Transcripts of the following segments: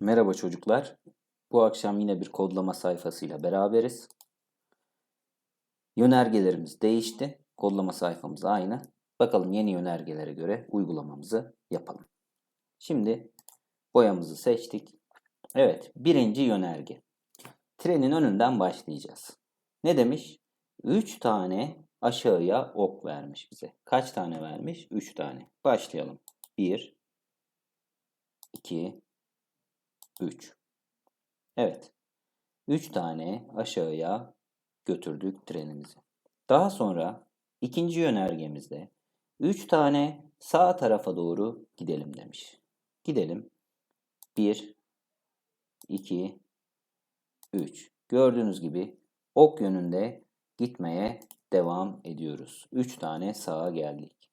Merhaba çocuklar. Bu akşam yine bir kodlama sayfasıyla beraberiz. Yönergelerimiz değişti. Kodlama sayfamız aynı. Bakalım yeni yönergelere göre uygulamamızı yapalım. Şimdi boyamızı seçtik. Evet, birinci yönerge. Trenin önünden başlayacağız. Ne demiş? 3 tane aşağıya ok vermiş bize. Kaç tane vermiş? 3 tane. Başlayalım. 1 2 3. Evet. 3 tane aşağıya götürdük trenimizi. Daha sonra ikinci yönergemizde 3 tane sağ tarafa doğru gidelim demiş. Gidelim. 1 2 3. Gördüğünüz gibi ok yönünde gitmeye devam ediyoruz. 3 tane sağa geldik.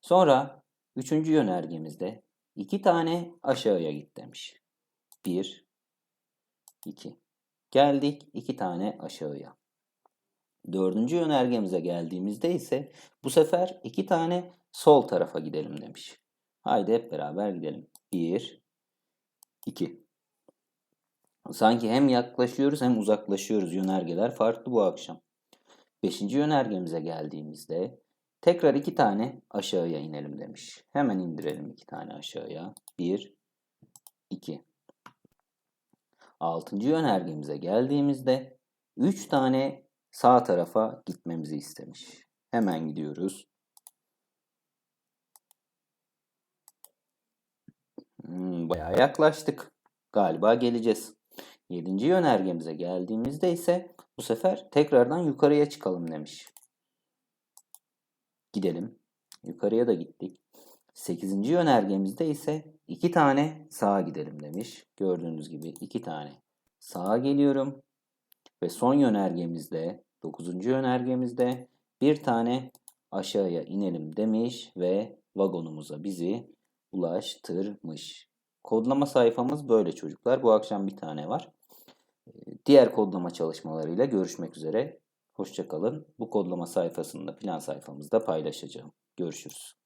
Sonra üçüncü yönergemizde 2 tane aşağıya git demiş. 1, 2. Geldik 2 tane aşağıya. Dördüncü yönergemize geldiğimizde ise bu sefer 2 tane sol tarafa gidelim demiş. Haydi hep beraber gidelim. 1, 2. Sanki hem yaklaşıyoruz hem uzaklaşıyoruz. Yönergeler farklı bu akşam. Beşinci yönergemize geldiğimizde tekrar iki tane aşağıya inelim demiş. Hemen indirelim iki tane aşağıya. Bir, iki. 6. önergemize geldiğimizde 3 tane sağ tarafa gitmemizi istemiş. Hemen gidiyoruz. Hmm, bayağı yaklaştık. Galiba geleceğiz. 7. önergemize geldiğimizde ise bu sefer tekrardan yukarıya çıkalım demiş. Gidelim. Yukarıya da gittik. Sekizinci yönergemizde ise iki tane sağa gidelim demiş. Gördüğünüz gibi iki tane sağa geliyorum. Ve son yönergemizde, dokuzuncu yönergemizde bir tane aşağıya inelim demiş ve vagonumuza bizi ulaştırmış. Kodlama sayfamız böyle çocuklar. Bu akşam bir tane var. Diğer kodlama çalışmalarıyla görüşmek üzere. Hoşçakalın. Bu kodlama sayfasını da plan sayfamızda paylaşacağım. Görüşürüz.